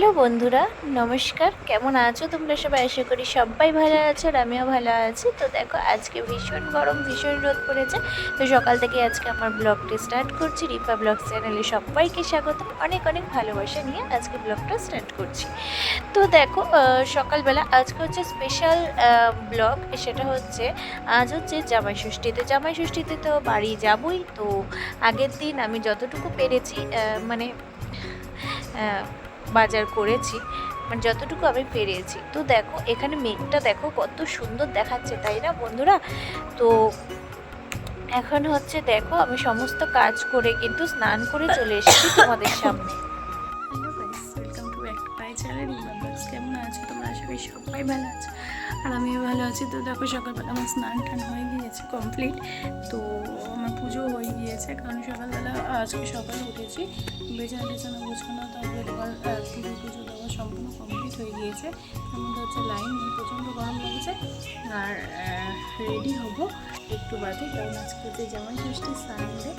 Hello বন্ধুরা, নমস্কার। কেমন আছো তোমরা সবাই? আশা করি সবাই ভালো আছো আর আমিও ভালো আছি। তো দেখো, আজকে ভীষণ গরম, ভীষণ রোদ পড়েছে। তো সকাল থেকে আজকে আমার ব্লগটি স্টার্ট করছি। রিপা ব্লগ চ্যানেলে সবাইকে স্বাগত অনেক অনেক ভালোবাসা নিয়ে আজকে ব্লগটা স্টার্ট করছি। তো দেখো সকালবেলা আজকে হচ্ছে স্পেশাল ব্লগ। সেটা হচ্ছে, আজ হচ্ছে জামাই ষষ্ঠী তো জামাই ষষ্ঠীতে তো বাড়ি যাবই। তো আগের দিন আমি যতটুকু পেরেছি মানে বাজার করেছি মানে যতটুকু আমি পেরেছি। তো দেখো, এখানে মেঘটা দেখো কত সুন্দর দেখাচ্ছে, তাই না বন্ধুরা? তো এখন হচ্ছে দেখো, আমি সমস্ত কাজ করে কিন্তু স্নান করে চলে এসেছি তোমাদের সামনে। কেমন আছো? তোমরা আশা করি সবাই ভালো আছো। আর আমিও ভালো আছি। তো দেখো সকালবেলা আমার স্নান টান হয়ে গিয়েছে কমপ্লিট তো আমার পুজো হয়ে গিয়েছে কারণ সকালবেলা আজকে সকালে উঠেছি। বেচানা টেচানা গোছানো, তারপরে তোমার পুজো পুজো দেওয়া সম্পূর্ণ কমপ্লিট হয়ে গিয়েছে। তার হচ্ছে লাইন প্রচণ্ড গরম লেগেছে। আর রেডি হব একটু বাদে, কারণ আজকে হচ্ছে জামাই ষষ্ঠী সানডে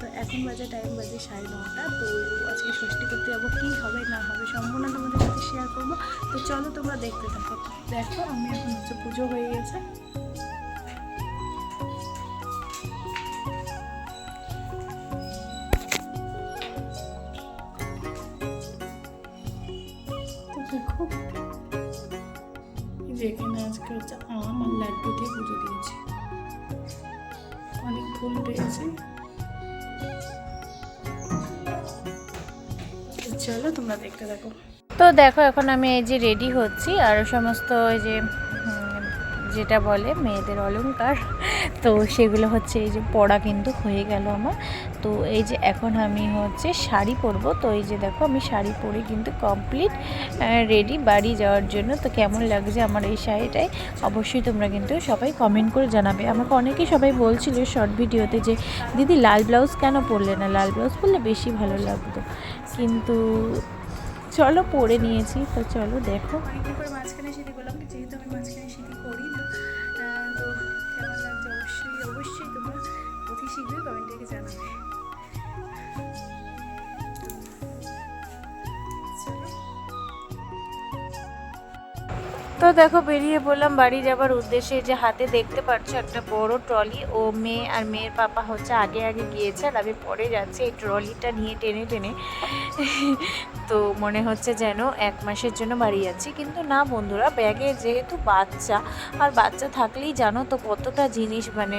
তো এখন বাজে টাইম বাজে সাড়ে নটা। তো আজকে ষষ্ঠী করতে যাব, কী হবে, না হবে, সম্পূর্ণ তোমাদের সাথে শেয়ার করব। তো চলো তোমরা দেখতে থাকো। দেখো, আমি এখন হচ্ছে পুজো হয়ে গেছে। দেখো পুজো অনেক ফুল চলো, তোমরা দেখতে থাকো। তো দেখো, এখন আমি এই যে রেডি হচ্ছি আর সমস্ত ওই যে যেটা বলে মেয়েদের অলংকার, তো সেগুলো হচ্ছে এই যে পড়া কিন্তু হয়ে গেল আমার। তো এই যে এখন আমি হচ্ছে শাড়ি পরবো, তো এই যে দেখো আমি শাড়ি পরে কিন্তু কমপ্লিট রেডি বাড়ি যাওয়ার জন্য। তো কেমন লাগছে আমার এই শাড়িটাই অবশ্যই তোমরা কিন্তু সবাই কমেন্ট করে জানাবে। আমাকে অনেকেই সবাই বলছিল শর্ট ভিডিওতে যে, দিদি, লাল ব্লাউজ কেন পরলে না? লাল ব্লাউজ পরলে বেশি ভালো লাগতো। কিন্তু চলো পরে নিয়েছি তো চলো দেখো। দেখো, বেরিয়ে পড়লাম বাড়ি যাবার উদ্দেশ্যে। যে হাতে দেখতে পাচ্ছ একটা বড় ট্রলি। ও মেয়ে আর মেয়ের পাপা হচ্ছে আগে আগে গিয়েছে আর আমি পরে যাচ্ছি। এই ট্রলিটা নিয়ে টেনে টেনে। তো মনে হচ্ছে যেন এক মাসের জন্য বাড়ি যাচ্ছি। কিন্তু না বন্ধুরা, ব্যাগে যেহেতু বাচ্চা, আর বাচ্চা থাকলেই জানো তো কতটা জিনিস মানে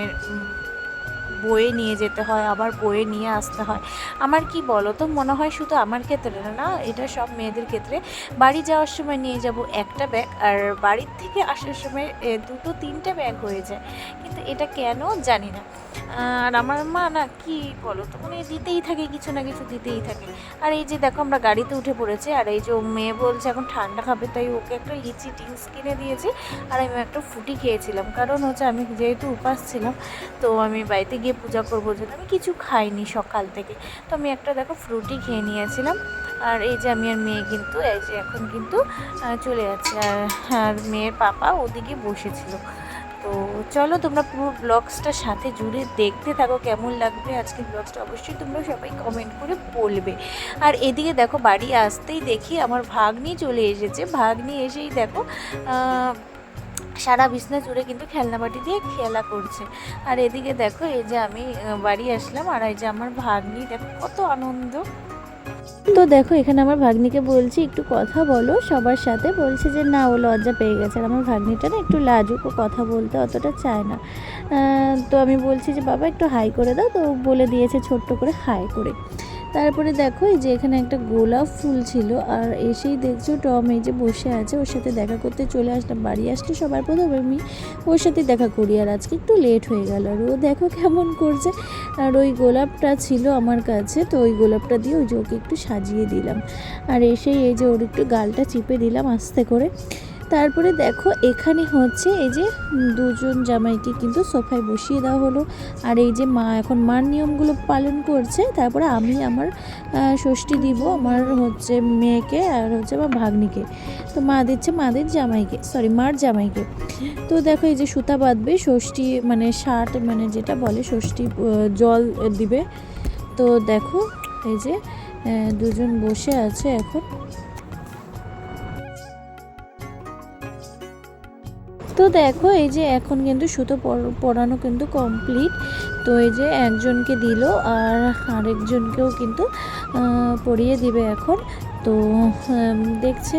বয়ে নিয়ে যেতে হয় আবার বয়ে নিয়ে আসতে হয়। আমার কি বলো তো মনে হয় শুধু আমার ক্ষেত্রে না, এটা সব মেয়েদের ক্ষেত্রে। বাড়ি যাওয়ার সময় নিয়ে যাব একটা ব্যাগ আর বাড়ির থেকে আসার সময় দুটো তিনটে ব্যাগ হয়ে যায়। কিন্তু এটা কেন জানি না। আর আমার মা না কি বলো তো মানে দিতেই থাকে কিছু না কিছু দিতেই থাকে। আর এই যে দেখো আমরা গাড়িতে উঠে পড়েছি আর এই যে মেয়ে বলছে এখন ঠান্ডা খাবে তাই ওকে একটা লিচি টিংস কিনে দিয়েছি আর আমি একটা ফুটি খেয়েছিলাম। কারণ হচ্ছে আমি যেহেতু উপাস ছিলাম তো আমি বাড়িতে গিয়ে পূজা করব জন্য আমি কিছু খাইনি সকাল থেকে। তো আমি একটা দেখো ফ্রুটি খেয়ে নিয়েছিলাম। আর এই যে আমি আর মেয়ে কিন্তু, এই যে এখন কিন্তু চলে যাচ্ছে। আর মেয়ের পাপা ওদিকে বসেছিল। তো চলো তোমরা পুরো ব্লগসটার সাথে জুড়ে দেখতে থাকো কেমন লাগবে। আজকের ব্লগসটা অবশ্যই তোমরা সবাই কমেন্ট করে বলবে। আর এদিকে দেখো বাড়ি আসতেই দেখি আমার ভাগ্নি চলে এসেছে। ভাগ্নি এসেই দেখো সারা বিছনা জুড়ে কিন্তু খেলনাবাটি দিয়ে খেলা করছে। আর এদিকে দেখো, এই যে আমি বাড়ি আসলাম আর এই যে আমার ভাগ্নি, দেখো কত আনন্দ। তো দেখো, এখানে আমার ভাগ্নিকে বলছি, একটু কথা বলো। সবার সাথে বলছে যে, না, ও লজ্জা পেয়ে গেছে। আর আমার ভাগ্নিটা না একটু লাজুক ও কথা বলতে অতটা চায় না। তো আমি বলছি যে, বাবা, একটু হাই করে দাও। তো বলে দিয়েছে ছোট্ট করে হাই করে। তারপরে দেখো, এই যে এখানে একটা গোলাপ ফুল ছিল, আর এসেই দেখছ টম এই যে বসে আছে, ওর সাথে দেখা করতে চলে আসলাম, বাড়ি আসলে সবার প্রথম, আমি ওর সাথে দেখা করি, আর আজকে একটু লেট হয়ে গেল, আর ও দেখো কেমন করছে, আর ওই গোলাপটা ছিল আমার কাছে, তো ওই গোলাপটা দিয়ে ওই যে ওকে একটু সাজিয়ে দিলাম, আর এসেই এই যে ওর একটু গালটা চিপে দিলাম আস্তে করে তারপরে দেখো এখানে হচ্ছে এই যে দুজন জামাইকে কিন্তু সোফায় বসিয়ে দেওয়া হলো। আর এই যে মা এখন মার নিয়মগুলো পালন করছে। তারপরে আমি আমার ষষ্ঠী দিব আমার হচ্ছে মেয়েকে আর হচ্ছে আমার ভাগ্নিকে। তো মা দিচ্ছে মাদের জামাইকে সরি মার জামাইকে। তো দেখো এই যে সুতা বাঁধবে, ষষ্ঠী মানে ষাট মানে যেটা বলে ষষ্ঠী জল দিবে। তো দেখো এই যে দুজন বসে আছে এখন। তো দেখো, এই যে এখন কিন্তু সুতো পর- পরানো কিন্তু কমপ্লিট তো এই যে একজনকে দিল আর আরেকজনকেও কিন্তু পরিয়ে দিবে এখন। তো দেখছে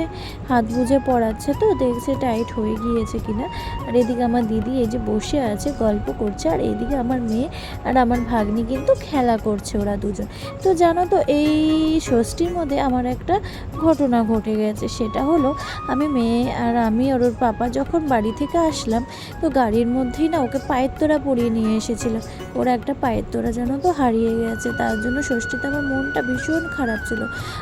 হাত বুঝে পড়াচ্ছে তো, দেখছে টাইট হয়ে গিয়েছে কিনা। আর এদিকে আমার দিদি এই যে বসে আছে, গল্প করছে, আর এইদিকে আমার মেয়ে আর আমার ভাগ্নি কিন্তু খেলা করছে ওরা দুজন। তো জানো তো, এই ষষ্ঠীর মধ্যে আমার একটা ঘটনা ঘটে গেছে, সেটা হলো আমি মেয়ে আর আমি আর ওর পাপা যখন বাড়ি থেকে আসলাম, তো গাড়ির মধ্যেই না ওকে পায়ের তোরা পরিয়ে নিয়ে এসেছিলাম ওর একটা পায়ের তোরা যেন তো হারিয়ে গেছে, তার জন্য ষষ্ঠীতে আমার মনটা ভীষণ খারাপ ছিল।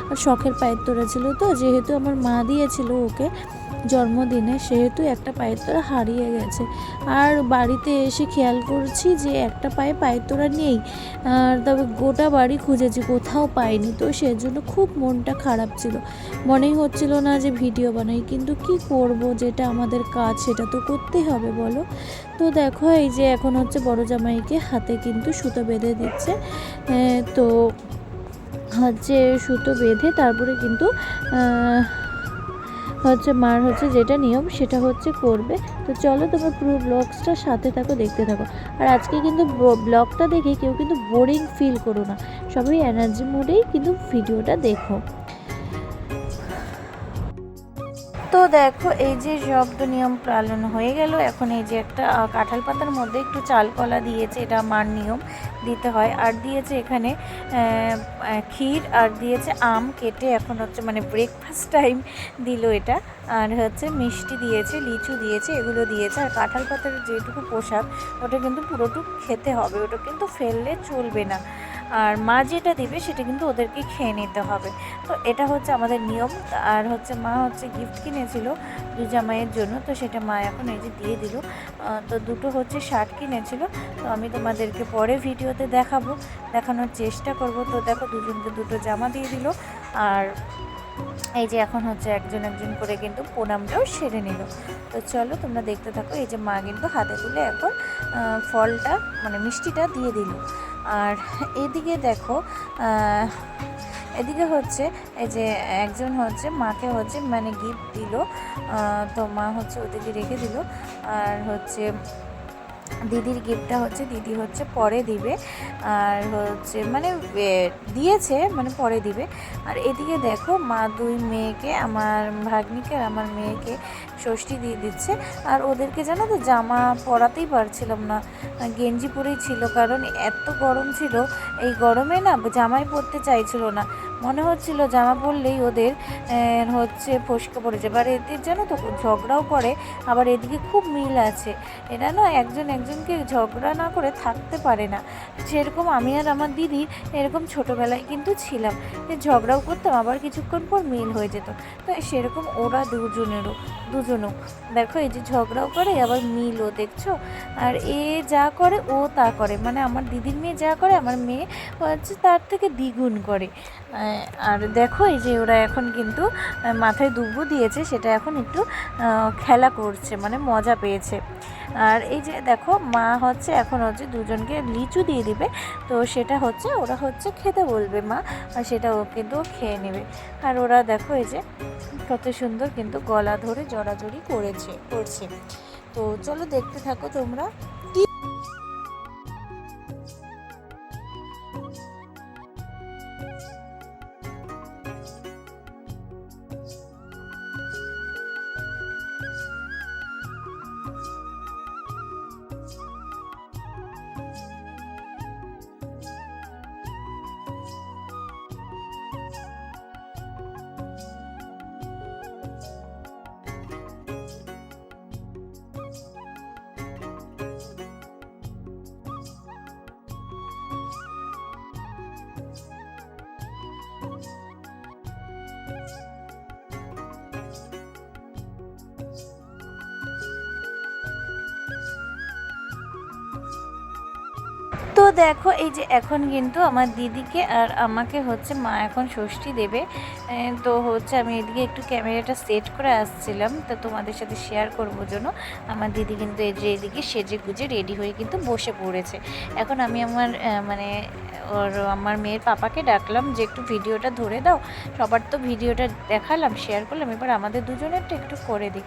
আর শখের পায়ের তোরা ছিল তো, যেহেতু আমার মা দিয়েছিল ওকে জন্মদিনে সেহেতু একটা পায়ের তোরা হারিয়ে গেছে। আর বাড়িতে এসে খেয়াল করছি যে একটা পায়ে পায়ের তোরা নেই। আর তবে গোটা বাড়ি খুঁজেছি কোথাও পাইনি। তো সেজন্য খুব মনটা খারাপ ছিল। মনেই হচ্ছিল না যে ভিডিও বানাই। কিন্তু কি করব? যেটা আমাদের কাজ, সেটা তো করতেই হবে, বলো? তো দেখো, এই যে এখন হচ্ছে বড় জামাইকে হাতে কিন্তু সুতো বেঁধে দিচ্ছে। তো হচ্ছে সুতো বেঁধে তারপরে কিন্তু হচ্ছে মার হচ্ছে যেটা নিয়ম, সেটা হচ্ছে করবে। তো চলো তোমরা পুরো ব্লগসটা সাথে থাকো, দেখতে থাকো। আর আজকে কিন্তু ব্লগটা দেখে কেউ কিন্তু বোরিং ফিল করো না। সবাই এনার্জি মোডেই কিন্তু ভিডিওটা দেখো। তো দেখো, এই যে শব্দ নিয়ম পালন হয়ে গেল। এখন এই যে একটা কাঁঠাল পাতার মধ্যে একটু চাল কলা দিয়েছে, এটা মার নিয়ম। দিতে হয়। আর দিয়েছে এখানে ক্ষীর, আর দিয়েছে আম কেটে এখন হচ্ছে মানে ব্রেকফাস্ট টাইম দিল এটা। আর হচ্ছে মিষ্টি দিয়েছে, লিচু দিয়েছে, এগুলো দিয়েছে। আর কাঁঠাল পাতার যেটুকু পোশাক ওটা কিন্তু পুরোটুক খেতে হবে, ওটা কিন্তু ফেললে চলবে না। আর মা যেটা দিবে সেটা কিন্তু ওদেরকে খেয়ে নিতে হবে। তো এটা হচ্ছে আমাদের নিয়ম। আর হচ্ছে মা হচ্ছে গিফট কিনেছিল দু জামাইয়ের জন্য, তো সেটা মা এখন এই যে দিয়ে দিল। তো দুটো হচ্ছে শার্ট কিনেছিল। তো আমি তোমাদেরকে পরে ভিডিওতে দেখাবো, দেখানোর চেষ্টা করব। তো দেখো দুজনকে দুটো জামা দিয়ে দিল। আর এই যে এখন হচ্ছে একজন একজন করে কিন্তু প্রণামটাও সেরে নিল। তো চলো তোমরা দেখতে থাকো, এই যে মা কিন্তু হাতে তুলে এখন ফলটা মানে মিষ্টিটা দিয়ে দিল। আর এদিকে দেখো এদিকে হচ্ছে এই যে একজন হচ্ছে, মাকে হচ্ছে মানে গিফট দিল তো মা হচ্ছে ওদিকে রেখে দিল। আর হচ্ছে দিদির গিফটটা হচ্ছে, দিদি হচ্ছে পরে দিবে। আর হচ্ছে মানে দিয়েছে মানে পরে দিবে। আর এদিকে দেখো, মা দুই মেয়েকে, আমার ভাগ্নিকে আর আমার মেয়েকে ষষ্ঠী দিয়ে দিচ্ছে। আর ওদেরকে জানো তো, জামা পরাতেই পারছিলাম না। গেঞ্জি পরেই ছিল, কারণ এত গরম ছিল। এই গরমে না, জামাই পরতে চাইছিল না। মনে হচ্ছিল জামা পরলেই ওদের হচ্ছে ফসকে পড়ে যাবে আর এদের যেন তো ঝগড়াও করে, আবার এদিকে খুব মিল আছে। এরা না একজন একজনকে ঝগড়া না করে থাকতে পারে না। সেরকম আমি আর আমার দিদি এরকম ছোটোবেলায় কিন্তু ছিলাম। ঝগড়াও করতাম, আবার কিছুক্ষণ পর মিল হয়ে যেত। তো সেরকম ওরা দুজনেরও। দুজনও। দেখো, এই যে ঝগড়াও করে, আবার মিলও, দেখছ? আর এ যা করে, ও তা করে। মানে আমার দিদির মেয়ে যা করে, আমার মেয়ে হচ্ছে তার থেকে দ্বিগুণ করে। আর দেখো, এই যে ওরা এখন কিন্তু মাথায় দুব্বু দিয়েছে, সেটা এখন একটু খেলা করছে মানে মজা পেয়েছে। আর এই যে দেখো, মা হচ্ছে এখন হচ্ছে দুজনকে লিচু দিয়ে দিবে। তো সেটা হচ্ছে ওরা হচ্ছে খেতে বলবে মা, আর সেটা ও কিন্তু খেয়ে নেবে। আর ওরা দেখো এই যে কত সুন্দর কিন্তু গলা ধরে জড়াজড়ি করেছে, করছে। তো চলো দেখতে থাকো তোমরা। তো দেখো, এই যে এখন কিন্তু আমার দিদিকে আর আমাকে হচ্ছে মা এখন ষষ্ঠী দেবে। তো হচ্ছে আমি এদিকে একটু ক্যামেরাটা সেট করে আসছিলাম, তো তোমাদের সাথে শেয়ার করব জন্য। আমার দিদি কিন্তু এই যে এদিকে সেজে গুজে রেডি হয়ে কিন্তু বসে পড়েছে। এখন আমি আমার মানে ওর, আমার মেয়ের পাপাকে ডাকলাম যে একটু ভিডিওটা ধরে দাও। সবার তো ভিডিওটা দেখালাম শেয়ার করলাম। এবার আমাদের দুজনেরটা একটু করে দিই।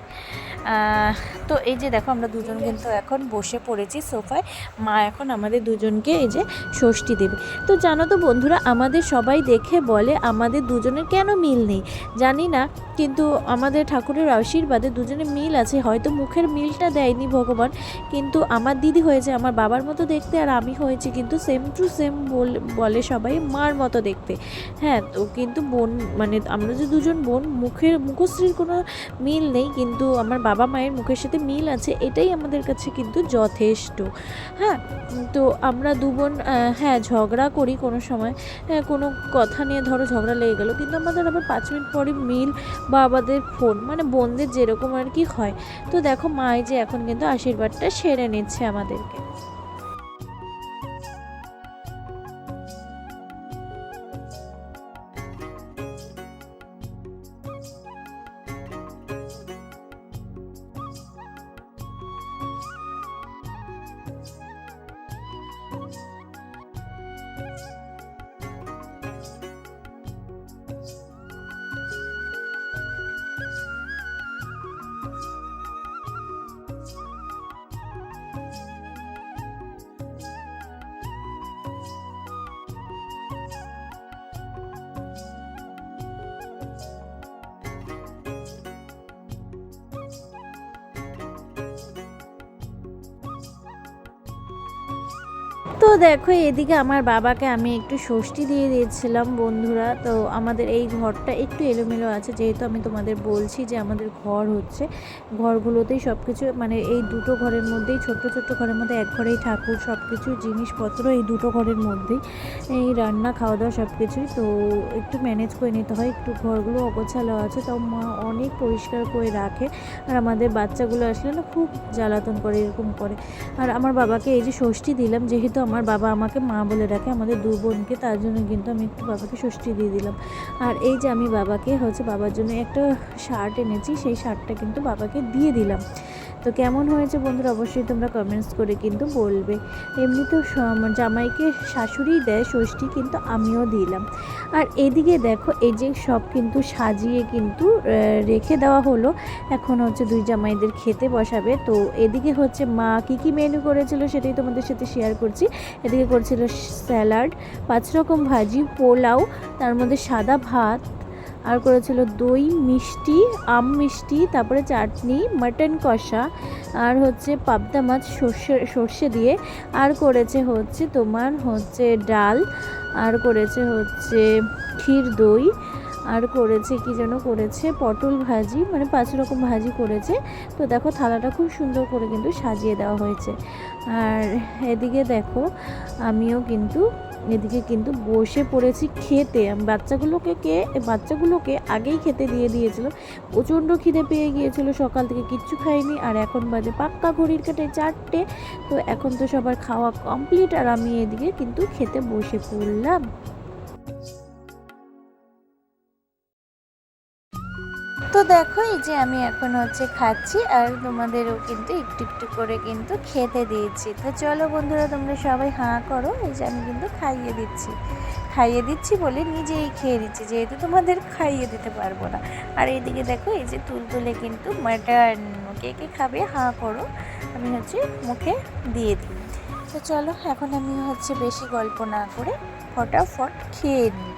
তো এই যে দেখো আমরা দুজন কিন্তু এখন বসে পড়েছি সোফায়। মা এখন আমাদের দুজনকে এই যে ষষ্ঠী দেবে। তো জানো তো বন্ধুরা, আমাদের সবাই দেখে বলে আমাদের দুজনের কেন মিল নেই? জানি না, কিন্তু আমাদের ঠাকুরের আশীর্বাদে দুজনে মিল আছে। হয়তো মুখের মিলটা দেয়নি ভগবান, কিন্তু আমার দিদি হয়েছে, আমার বাবার মতো দেখতে আর আমি হয়েছি কিন্তু সেম টু সেম বলে সবাই মার মতো দেখতে। হ্যাঁ তো কিন্তু বোন মানে আমরা যে দুজন বোন, মুখের মুখশ্রীর কোনো মিল নেই, কিন্তু আমার বাবা মায়ের মুখের সাথে মিল আছে, এটাই আমাদের কাছে কিন্তু যথেষ্ট। হ্যাঁ তো আমরা দু বোন হ্যাঁ ঝগড়া করি কোনো সময়। হ্যাঁ কোনো কথা নিয়ে ধরো ঝগড়া লেগে গেলো, কিন্তু আমাদের আবার পাঁচ মিনিট পরে মিল বা আমাদের ফোন মানে বোনদের যেরকম আর কি হয়। তো দেখো মায় যে এখন কিন্তু আশীর্বাদটা সেরে নিচ্ছে আমাদেরকে। তো দেখো, এদিকে আমার বাবাকে আমি একটু ষষ্ঠী দিয়ে দিয়েছিলাম, বন্ধুরা। তো আমাদের এই ঘরটা একটু এলোমেলো আছে, যেহেতু আমি তোমাদের বলছি যে আমাদের ঘর হচ্ছে, ঘরগুলোতেই সব কিছু মানে এই দুটো ঘরের মধ্যেই, ছোট্ট ছোট্ট ঘরের মধ্যে এক ঘরেই ঠাকুর সব কিছু জিনিসপত্র এই দুটো ঘরের মধ্যেই, এই রান্না খাওয়া দাওয়া সব কিছুই তো একটু ম্যানেজ করে নিতে হয়, একটু ঘরগুলো অগোছালো আছে, তাও মা অনেক পরিষ্কার করে রাখে। আর আমাদের বাচ্চাগুলো আসলে না খুব জ্বালাতন করে, এরকম করে। আর আমার বাবাকে এই যে ষষ্ঠী দিলাম, যেহেতু আমার বাবা আমাকে মা বলে ডাকে, আমাদের দু বোনকে, তার জন্য কিন্তু আমি একটু বাবাকে ষষ্ঠী দিয়ে দিলাম। আর এই যে আমি বাবাকে হচ্ছে বাবার জন্য একটা শার্ট এনেছি, সেই শার্টটা কিন্তু বাবাকে দিয়ে দিলাম। তো কেমন হয়েছে বন্ধুরা? অবশ্যই তোমরা কমেন্টস করে কিন্তু বলবে। এমনি তো জামাইকে শাশুড়িই দেয়, ষষ্ঠী কিন্তু আমিও দিলাম। আর এদিকে দেখো, এই যে সব কিন্তু সাজিয়ে কিন্তু রেখে দেওয়া হলো। এখন হচ্ছে দুই জামাইদের খেতে বসাবে। তো এদিকে হচ্ছে মা কি কি মেনু করেছিল সেটাই তোমাদের সাথে শেয়ার করছি। এদিকে করেছিল স্যালাড, পাঁচ রকম ভাজি, পোলাও, তার মধ্যে সাদা ভাত আর করেছিল দই, মিষ্টি, আম মিষ্টি, তারপরে চাটনি, মাটন কষা, আর হচ্ছে পাবদা মাছ সর্ষে সর্ষে দিয়ে। আর করেছে হচ্ছে তোমার হচ্ছে ডাল, আর করেছে হচ্ছে ক্ষীর দই, আর করেছে কি যেন করেছে পটল ভাজি মানে পাঁচ রকম ভাজি করেছে। তো দেখো থালাটা খুব সুন্দর করে কিন্তু সাজিয়ে দেওয়া হয়েছে। আর এদিকে দেখো আমিও কিন্তু এদিকে কিন্তু বসে পড়েছি খেতে। বাচ্চাগুলোকে কে, বাচ্চাগুলোকে আগেই খেতে দিয়ে দিয়েছিল। প্রচণ্ড খিদে পেয়ে গিয়েছিল, সকাল থেকে কিচ্ছু খাইনি। আর এখন বাজে পাক্কা ঘড়ির কাটে চারটে। তো এখন তো সবার খাওয়া কমপ্লিট আর আমি এদিকে কিন্তু খেতে বসে পড়লাম। দেখো এই যে আমি এখন হচ্ছে খাচ্ছি আর তোমাদেরও কিন্তু একটু একটু করে কিন্তু খেতে দিয়েছি। তো চলো বন্ধুরা, তোমরা সবাই হাঁ করো, এই যে আমি কিন্তু খাইয়ে দিচ্ছি। খাইয়ে দিচ্ছি বলে নিজেই খেয়ে দিচ্ছি যেহেতু তোমাদের খাইয়ে দিতে পারব না। আর এইদিকে দেখো, এই যে তুলতুলে কিন্তু মাটন, কে কে খাবে হাঁ করো, আমি হচ্ছে মুখে দিয়ে দিই। তো চলো, এখন আমি হচ্ছে বেশি গল্প না করে ফটাফট খেয়ে নিই।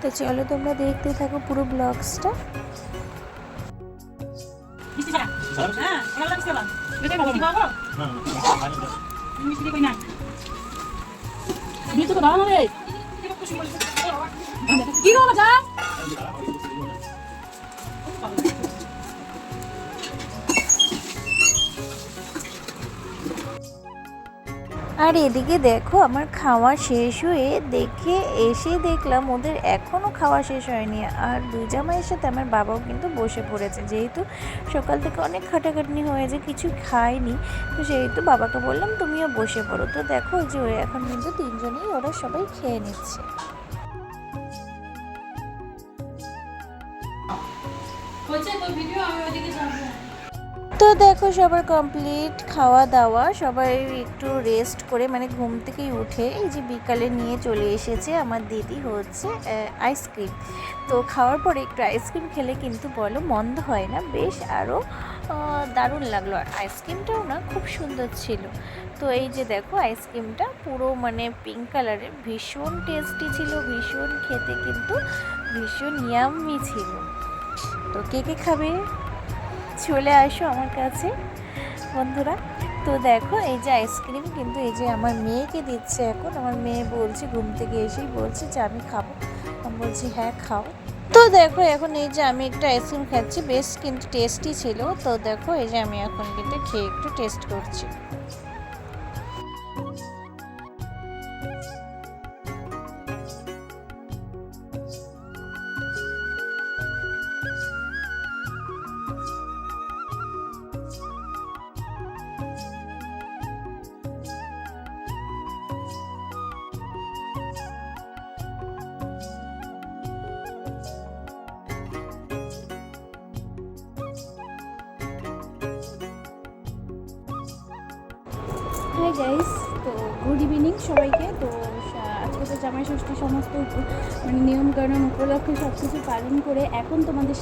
তো চলো তোমরা দেখতে থাকো পুরো ব্লগসটা। হ্যাঁ ভালো ভালো মিষ্টি কই না মিষ্টি তো ভালো রে কি গো বাজা আর এদিকে দেখো, আমার খাওয়া শেষ হয়ে দেখে এসে দেখলাম ওদের এখনও খাওয়া শেষ হয়নি। আর দুই জামাইয়ের সাথে আমার বাবাও কিন্তু বসে পড়েছে। যেহেতু সকাল থেকে অনেক খাটাখাটনি হয়েছে কিছু খায়নি, তো সেহেতু বাবাকে বললাম, তুমিও বসে পড়ো। তো দেখো যে ওই এখন কিন্তু তিনজনেই, ওরা সবাই খেয়ে নিচ্ছে। তো দেখো সবার কমপ্লিট খাওয়া দাওয়া সবাই একটু রেস্ট করে মানে ঘুম থেকেই উঠে। এই যে বিকালে নিয়ে চলে এসেছে আমার দিদি হচ্ছে আইসক্রিম তো খাওয়ার পরে একটু আইসক্রিম খেলে কিন্তু বলো মন্দ হয় না, বেশ আরও দারুণ লাগল। আর আইসক্রিমটাও না খুব সুন্দর ছিল। তো এই যে দেখো আইসক্রিমটা পুরো মানে পিঙ্ক কালারের ভীষণ টেস্টি ছিল, ভীষণ খেতে কিন্তু ভীষণ ইয়াম্মি ছিল। তো কে কে খাবে? চলে আসো আমার কাছে, বন্ধুরা। তো দেখো, এই যে আইসক্রিম কিন্তু এই যে আমার মেয়েকে দিচ্ছে এখন, আমার মেয়ে বলছে, ঘুম থেকে এসেই বলছে যে আমি খাব। আমি বলছি হ্যাঁ খাও। তো দেখো, এখন এই যে আমি একটা আইসক্রিম খাচ্ছি, বেশ কিন্তু টেস্টি ছিল। তো দেখো, এই যে আমি এখন কিন্তু খেয়ে একটু টেস্ট করছি।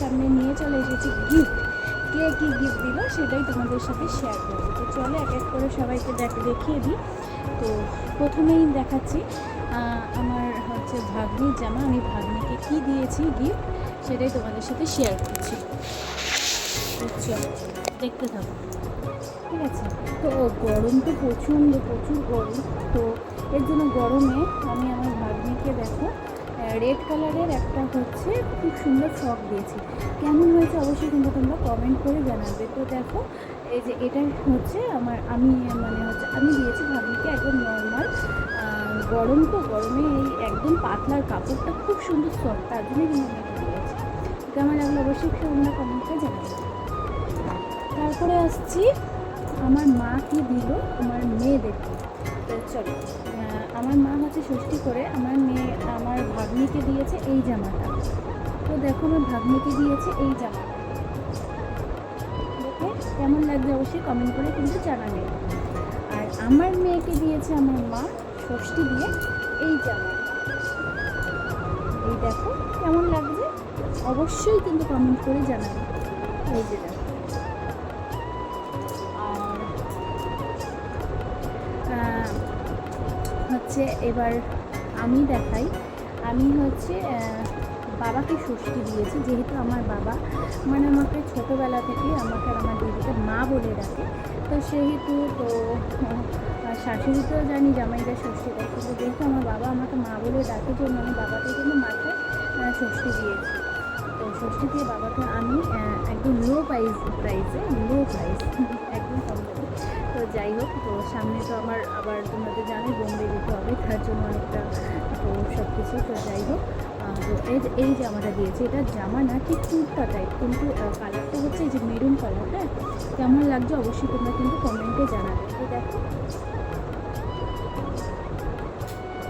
সামনে নিয়ে চলে এসেছি গিফট কে কী গিফট দিল সেটাই তোমাদের সাথে শেয়ার করব। তো চলো এক এক করে সবাইকে দেখ, দেখিয়ে দিই। তো প্রথমেই দেখাচ্ছি আমার হচ্ছে ভাগ্নির জামা। আমি ভাগ্নিকে কী দিয়েছি গিফট সেটাই তোমাদের সাথে শেয়ার করছি। দেখতে থাকো। ঠিক আছে? তো গরম তো প্রচণ্ড, প্রচুর গরম। তো এর জন্য গরমে আমি আমার ভাগ্নিকে দেখো রেড কালারের একটা হচ্ছে খুব সুন্দর ফ্রক দিয়েছি। কেমন হয়েছে অবশ্যই কিন্তু তোমরা কমেন্ট করে জানাবে। তো দেখো, এই যে এটা হচ্ছে আমার আমি মানে হচ্ছে আমি দিয়েছি ভাগ্নিকে একদম নর্মাল গরম তো, গরমে এই একদম পাতলার কাপড়টা খুব সুন্দর সফট তার জন্যই কিন্তু আমি দিয়েছি। কেমন লাগল অবশ্যই তোমরা কমেন্ট করে জানাবে। তারপরে আসছি, আমার মা কি দিল? আমার মেয়েদেরকে চলো আমার মা হচ্ছে ষষ্ঠী করে, আমার মেয়ে, আমার ভাগ্নিকে দিয়েছে এই জামাটা। তো দেখো আমার ভাগ্নিকে দিয়েছে এই জামাটা। ওকে কেমন লাগছে অবশ্যই কমেন্ট করে কিন্তু জানাবে। আর আমার মেয়েকে দিয়েছে আমার মা ষষ্ঠী দিয়ে এই জামাটা। এই দেখো কেমন লাগছে? অবশ্যই কিন্তু কমেন্ট করে জানাবে। এই যে হচ্ছে এবার আমি দেখাই। আমি হচ্ছে বাবাকে ষষ্ঠী দিয়েছি, যেহেতু আমার বাবা মানে আমাকে ছোটোবেলা থেকে আমাকে আমার দিদিকে মা বলে ডাকে। তো সেহেতু তো শাশুড়ি তো জানি জামাইরা ষষ্ঠী দেয় কিন্তু যেহেতু আমার বাবা আমাকে মা বলে ডাকে জন্য আমি বাবাকে কিন্তু মাকে ষষ্ঠী দিয়েছি। তো ষষ্ঠী দিয়ে বাবাকে আমি একদম লো প্রাইস প্রাইসে লো প্রাইস তো যাই হোক, তো সামনে তো আমার আবার তোমরা তো জানোই, বোম্বে যেতে হবে, তার জন্য অনেকটা তো সব কিছু তো যাই হোক তো এই এই জামাটা দিয়েছে, এটা জামা না, ঠিক কুর্তা টাইপ কিন্তু কালারটা হচ্ছে এই যে মেরুন কালার হ্যাঁ? কেমন লাগছে অবশ্যই তোমরা কিন্তু কমেন্টে জানাবে। তো দেখো।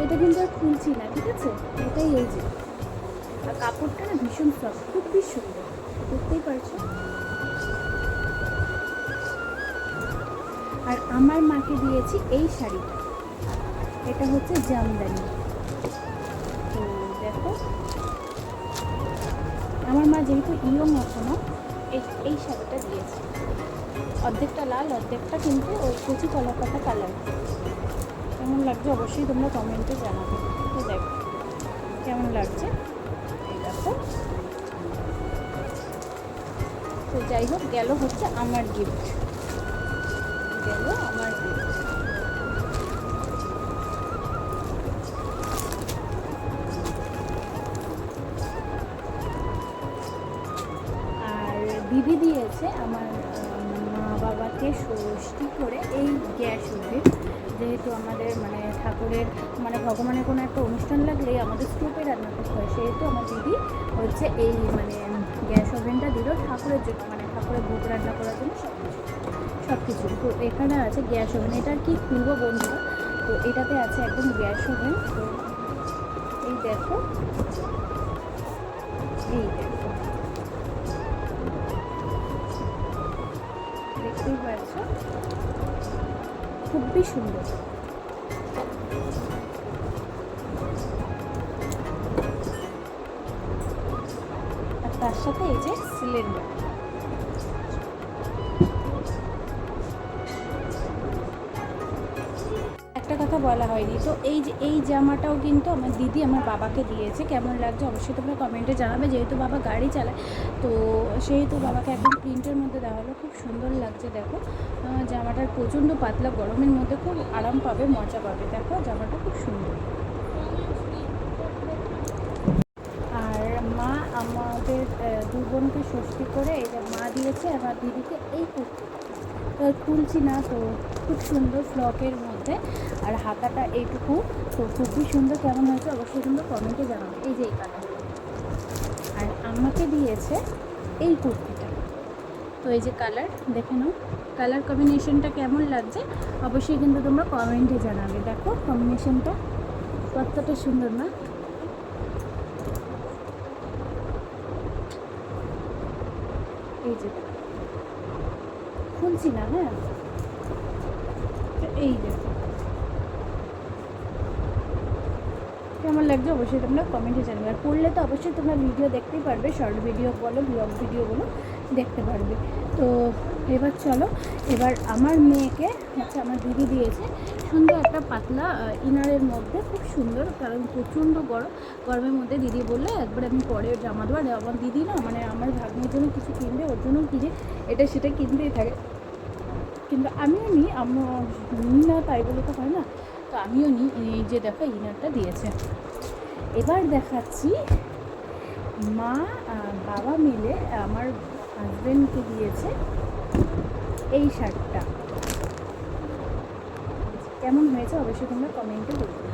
এটা কিন্তু আর খুলছি না, ঠিক আছে? এটাই এই যে। আর কাপড়টা না ভীষণ সফট খুবই সুন্দর, দেখতেই পারছ? আমার মাকে দিয়েছি এই শাড়িটা। এটা হচ্ছে জামদানি। তো দেখো। আমার মা যেহেতু ইয়ং এখনও এই এই শাড়িটা দিয়েছে। অর্ধেকটা লাল, অর্ধেকটা কিন্তু ওই কচি কলা পাতা কালার। কেমন লাগছে অবশ্যই তোমরা কমেন্টে জানাবে। তো দেখো, কেমন লাগছে? দেখো। তো যাই হোক, গেল হচ্ছে আমার গিফট ষষ্ঠী করে এই গ্যাস ওভেন যেহেতু আমাদের মানে ঠাকুরের মানে ভগবানের কোনো একটা অনুষ্ঠান লাগলেই আমাদের স্টোভে রান্না করতে হয়, সেহেতু আমার দিদি হচ্ছে এই মানে গ্যাস ওভেনটা দিল ঠাকুরের জন্য মানে ঠাকুরের ভোগ রান্না করার জন্য সব কিছু তো এখানে আছে গ্যাস ওভেন। এটা কি খুলবো বন্ধুরা? তো এটাতে আছে একদম গ্যাস ওভেন। তো এই দেখো খুবই সুন্দর। কথা বলা হয়নি। তো এই যে, এই জামাটাও কিন্তু আমার দিদি আমার বাবাকে দিয়েছে। কেমন লাগছে অবশ্যই তোমরা কমেন্টে জানাবে। যেহেতু বাবা গাড়ি চালায়, তো সেহেতু বাবাকে একদম প্রিন্টের মধ্যে দেওয়া হলো। খুব সুন্দর লাগছে, দেখো। জামাটার প্রচণ্ড পাতলা গরমের মধ্যে খুব আরাম পাবে, মজা পাবে। দেখো, জামাটা খুব সুন্দর। আমাদের দু বোনকে করে যে মা দিয়েছে আমার দিদিকে এই কুর্তি খুলছি না তো, খুব সুন্দর ফ্লকের মধ্যে। আর হাতাটা এইটুকু তো খুবই সুন্দর কেমন হয়েছে অবশ্যই কিন্তু কমেন্টে জানাবে। এই যে এই কালার আর আমাকে দিয়েছে এই কুর্তিটা। তো এই যে কালার, দেখে নাও। কালার কম্বিনেশনটা কেমন লাগছে অবশ্যই কিন্তু তোমরা কমেন্টে জানাবে। দেখো কম্বিনেশনটা কতটা সুন্দর, না? এই যে খুলছি না হ্যাঁ? এই যে কেমন লাগছে, অবশ্যই তোমরা কমেন্টে জানাবে আর পড়লে তো অবশ্যই তোমরা ভিডিও দেখতেই পারবে শর্ট ভিডিও বলো ব্লগ ভিডিও বলো, দেখতে পারবে। তো এবার চলো, এবার আমার মেয়েকে, হচ্ছে আমার দিদি দিয়েছে, সুন্দর একটা পাতলা ইনারের মধ্যে, খুব সুন্দর, কারণ প্রচণ্ড গরম, গরমের মধ্যে দিদি বললে, একবার আমি পরে জামা দেবো। আর আমার দিদি না মানে আমার ভাগ্নের জন্য কিছু কিনবে, ওর জন্য কিনে, এটা সেটা কিনতেই থাকে। কিন্তু আমিও নিই নিই না, তাই বলে তো হয় না। তো আমিও নি এই যে দেখো ইনারটা দিয়েছে। এবার দেখাচ্ছি মা বাবা মিলে আমার হাজবেন্ডকে দিয়েছে এই শার্টটা। কেমন হয়েছে অবশ্যই তোমরা কমেন্টে বলবে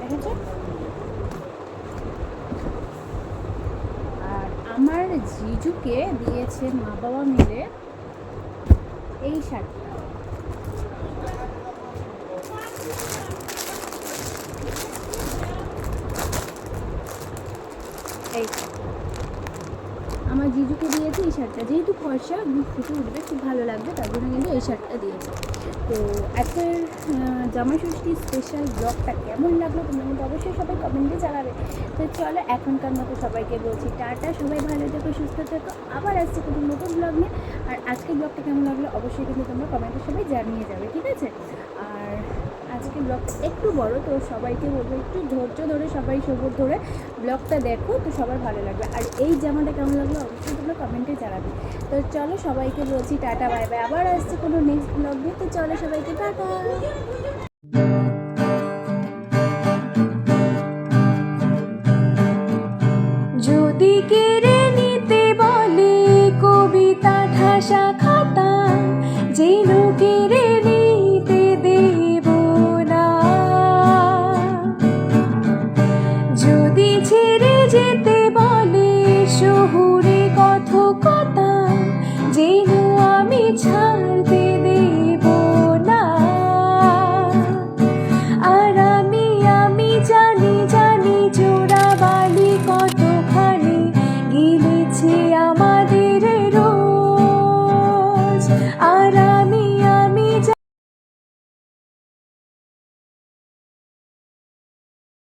দেখেছ আর আমার জিজুকে দিয়েছে মা বাবা মিলে এই শার্টটা এই আমার জিজুকে দিয়েছে এই শার্টটা যেহেতু ফর্সা ফুটে উঠবে, খুব ভালো লাগবে, তার জন্য কিন্তু এই শার্টটা দিয়েছে। তো আজকের জামাই ষষ্ঠী স্পেশাল ব্লগটা কেমন লাগল তোমরা কিন্তু অবশ্যই সবাই কমেন্টে জানাবে। তো চলো এখনকার মতো সবাইকে বলছি টাটা, সবাই ভালো থেকো, সুস্থ থেকো। আবার আসছে কোনো নতুন ব্লগ নিয়ে। আর আজকের ব্লগটা কেমন লাগল অবশ্যই কিন্তু তোমরা কমেন্টে সবাই জানিয়ে যাবে, ঠিক আছে? আর আজকের ব্লগটা একটু বড়, তো সবাইকে বলব একটু ধৈর্য ধরে, সবাই সবুর ধরে ব্লগটা দেখো, তো সবার ভালো লাগবে। আর এই জামাটা কেমন লাগল অবশ্যই তোমরা কমেন্টে জানাবে। তো চলো সবাইকে বলছি টাটা বাই বাই আবার আসছে কোনো নেক্সট ব্লগ নিয়ে, তো চলো সবাইকে টাটা।